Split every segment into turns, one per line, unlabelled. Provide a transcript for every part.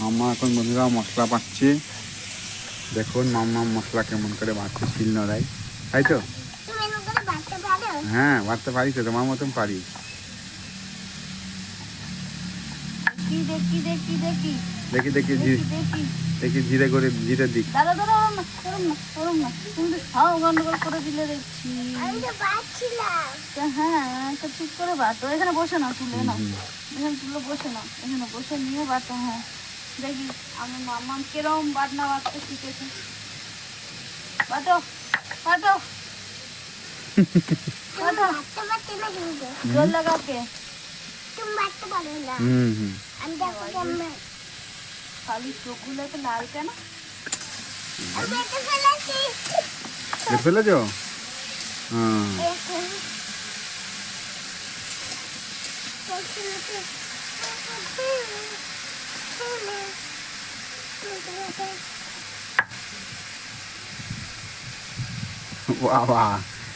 মাম্মা এখন বন্ধুরা মশলা পাচ্ছে। দেখুন মাম্মা মশলা কেমন করে বাড়ছে শিল নড়াই তাই তো? হ্যাঁ বাড়তে পারি তো, তোমার মতন পারি
দেখি দেখি দেখি দেখি।
দেখি দেখি জি
দেখি
জিরে করে জিরে দিক।
দাদা দাদা ওরম না ওরম না না। তুমি গন্ডগোল করে দিলে দেখছি।
আমি তো
হ্যাঁ তো ঠিক করে বাটো এখানে বসে তুলে নাও।
হুম।
এখানে তুলে বসে নাও। এখানে বসে নিয়ে বাটো হ্যাঁ। দেখি আমি মামা কিরম বাটনা বাটতে শিখেছে। বাটো বাটো
তুমি বাটতে পারতে না কিন্তু
জল লাগাও কে?
তুমি বাটতে পারো না।
হুম হুম।
আমি দেখো কেমন।
খালি চোখগুলো তো লাল কেন?
ফেলেছি।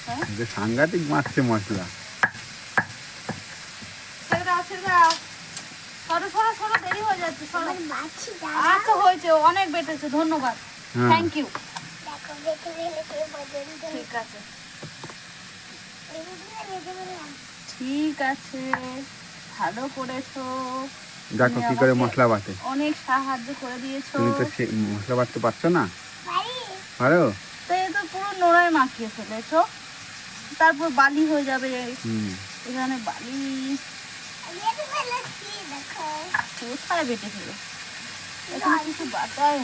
হ্যাঁ? বাবা সাংঘাতিক মারছে মশলা।
ছেড়ে দাও ছেড়ে দাও। সরো সরো সরো দেরি হয়ে যাচ্ছে সরো। আচ্ছা হয়েছে অনেক বেটেছে ধন্যবাদ। থ্যাংক ইউ ঠিক আছে। ঠিক আছে ভালো করেছ।
দেখো কি করে মশলা বাটে।
অনেক সাহায্য করে দিয়েছ।
তুমি তো মশলা বাটতে পারছ না? পারো?
তো এ তো পুরো নোড়ায় মাখিয়ে ফেলেছো। তারপর বালি হয়ে যাবে। এখানে বালি।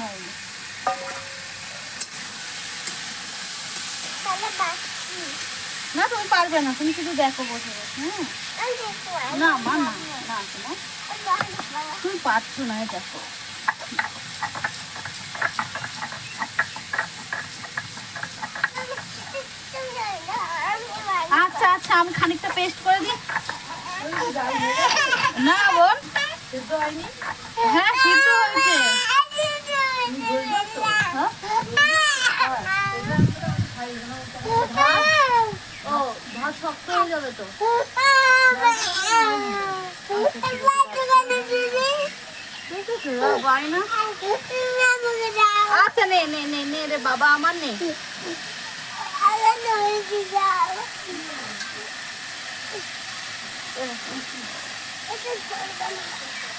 হয়নি না, তুমি পারবে না, তুমি শুধু দেখো বসে বসে হ্যাঁ তুমি পারছ না দেখো। আচ্ছা আচ্ছা আমি খানিকটা পেস্ট করে দিই না বোন হ্যাঁ সিদ্ধ হয়েছে? ও ভাত শক্ত হয়ে যাবে তো। আচ্ছা নে নে নে নে রে বাবা আমার নে। স্বাধীন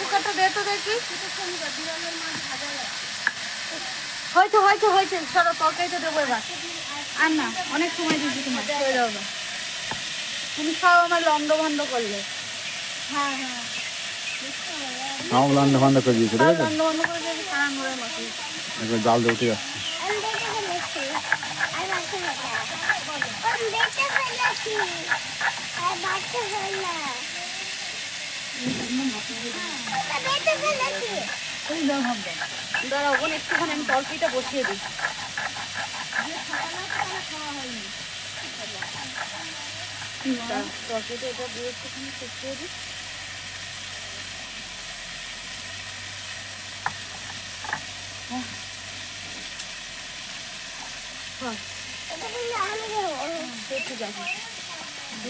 কুকারটা দে তো দেখি। হয়েছে হয়েছে হয়েছে সরো তরকারিতে দেবো এবার। আর না, অনেক সময় দিয়েছি তোমার তুমি খাও আমার লন্ড ভন্ড করলে। হ্যাঁ হ্যাঁ।
সব লান্ডা ফান্ডা করে দিয়েছে ঠিক আছে?
লন্ড ভন্ড করে দেবি সারা নোড়ে মাখি
একবার জাল দিয়ে উঠে যাচ্ছে
দাঁড়াও বোন একটুখানি আমি তরকারিটা বসিয়ে দিই। দাঁড়াও, এটা দিয়ে একটুখানি শুকিয়ে দিই। হ্যাঁ।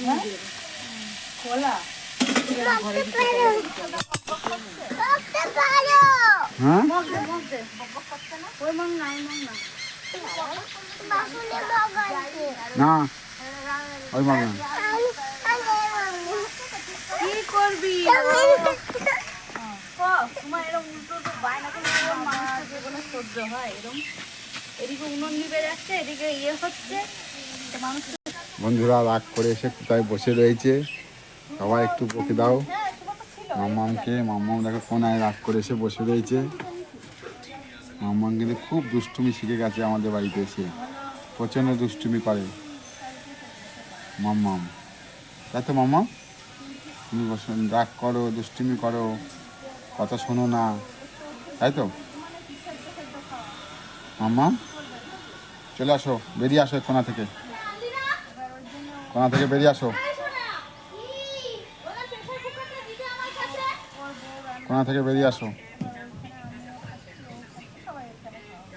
হ্যাঁ, খোলা
হ্যাঁ?
না। ওই না কি করবি? তোমার এরকম উল্টো উল্টো বায়না করলে এরকম জীবনে সহ্য হয় এরকম এদিকে উনুন নিবে যাচ্ছে এদিকে ইয়ে হচ্ছে। মানুষ
বন্ধুরা রাগ করে এসে কোথায় বসে রয়েছে? সবাই একটু বকে দাও। মাম্মামকে মাম্মাম দেখো কোনায় রাগ করে এসে বসে রয়েছে। মাম্মাম কিন্তু খুব দুষ্টুমি শিখে গেছে আমাদের বাড়িতে এসে। প্রচণ্ড দুষ্টুমি করে। মাম্মাম। তাই তো মাম্মা তুমি রাগ করো, দুষ্টিমি করো, কথা শোনো না। তাই তো? মামা চলে আসো, বেরিয়ে আসো কোনা থেকে। কোনা থেকে বেরিয়ে আসো। কোনা থেকে বেরিয়ে আসো।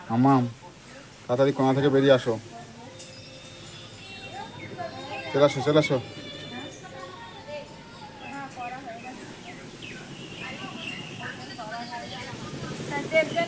মাম্মাম, তাড়াতাড়ি কোনা থেকে বেরিয়ে আসো। চলে আসো চলে আসো।
তাহলে